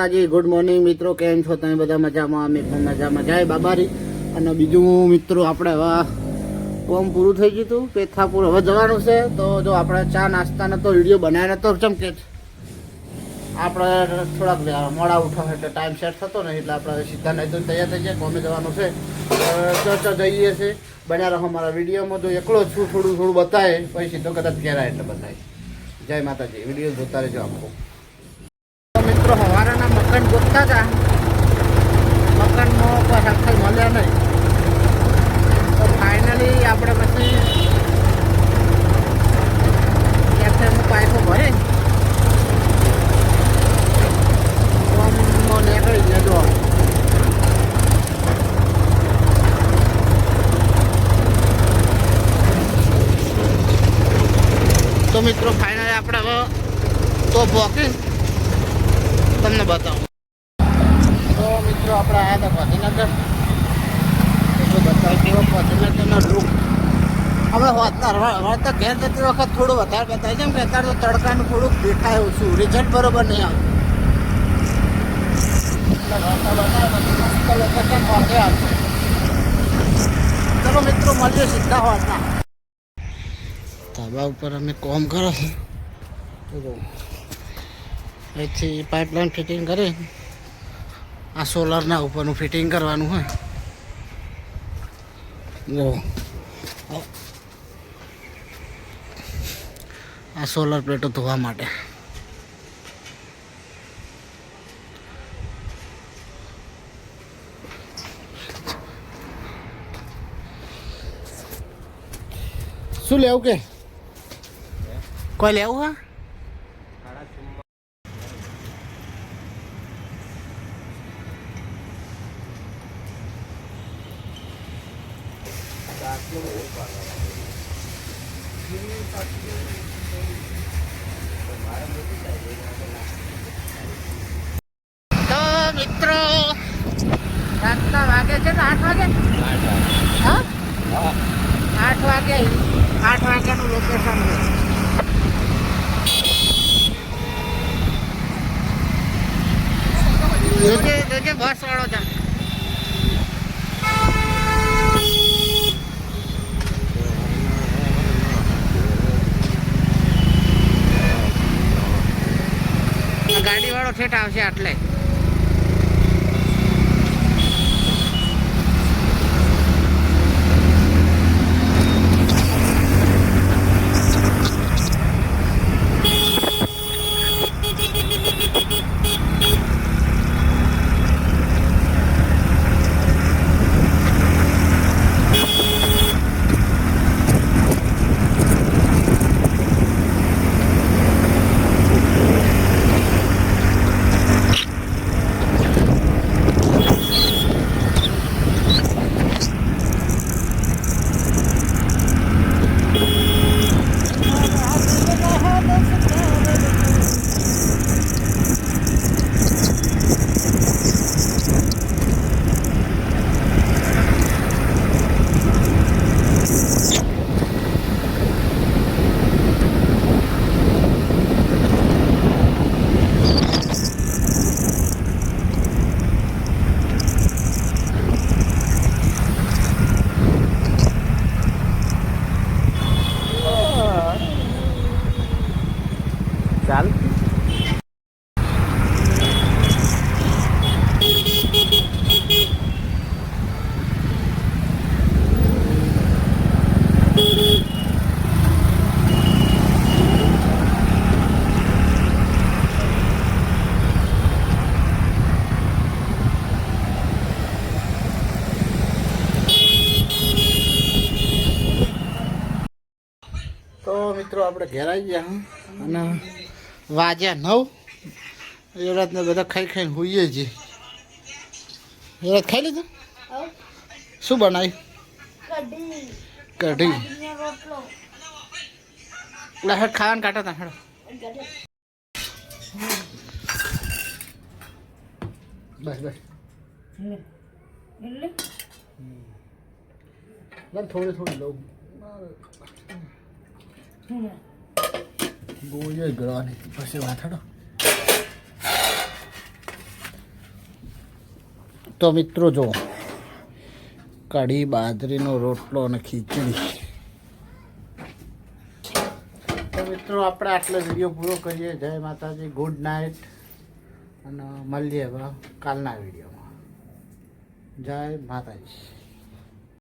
માતાજી good morning મિત્રો, કેમ છો તમે? બધા મજામાં? અમે પણ મજામાં. જાય બાબારી. અને બીજું મિત્રો, આપણે હવે કોમ પૂરું થઈ ગયું હતું, પેથાપુર હવે જવાનું છે. તો જો આપણે ચા નાસ્તાનો તો વીડિયો બનાવ્યો નતો ચમ કે આપણે થોડાક મોડા ઉઠા એટલે ટાઈમ સેટ થતો ને એટલે આપણે સીધા નહીં તો તૈયાર થઈ જાય કોમે જવાનું છે. ચર્ચા જઈએ છે. બન્યા રહો મારા વિડીયોમાં. જો એકલો છું, થોડું થોડું બતાવે પછી સીધો કદાચ ઘેરા એટલે બતાવે જય માતાજી. વીડિયો જોતા રહેજો આખો. તો ગોતતા હતા. મકાનમાં કોઈ આખા મળ્યા નહીં. તો ફાઇનલી આપણે પછી એફએમ પાઇપો ભરે ફોર્મમાં નીકળી ગયા તો મિત્રો ફાઇનલી આપણે હવે તો ભોકી તમને બતાવું. મિત્રો આપણે આવ્યા હતા ગાંધીનગર. એટલે બતાવ કેવો ગાંધીનગરનો લુક. વાતના હવે તો ઘેર જતી વખત થોડું વધારે બતાવે છે કે અત્યારે તો તડકાનું થોડુંક દેખાય છું રિઝલ્ટ બરોબર નહીં આવે. એટલે વાર્તા બતાવે પછી મસ્ત લોકેશન વાંધે આવશે ચલો મિત્રો, મળીએ સીધા વાતના. ધાબા ઉપર અમે કોમ કરો અહીંથી પાઇપલાઇન ફિટિંગ કરી. આ સોલરના ઉપરનું ફિટિંગ કરવાનું હોય. જો. આ સોલર પ્લેટો ધોવા માટે. શું લેવું કે? કોઈ લેવું હા? તો મિત્રો રાતના વાગે છે ને, આઠ વાગે? આઠ વાગે, આઠ વાગ્યાનું લોકેશન બસ વાળો છે ગાડી વાળો ઠેઠ આવશે આટલે ચાલ તો મિત્રો આપણે ઘેર આવી ગયા અને વાજ્યા નવ. એ રાતને બધા ખાઈ ખાઈને હોઈએ છીએ. એ રાત ખાઈ લીધું? શું બનાવ્યું? કઢી. એટલે હેડ ખાવાનું કાઢો તા હેડો. બસ બસ. બસ થોડી થોડી લઉં. ગોળીઓ ગળવાની પછી વાથડો તો મિત્રો જો, કઢી, બાજરીનો રોટલો અને ખીચડી. તો મિત્રો આપણે આટલો વીડિયો પૂરો કરીએ. જય માતાજી, ગુડ નાઇટ. અને મળીએ હવે કાલના વિડીયોમાં. જય માતાજી.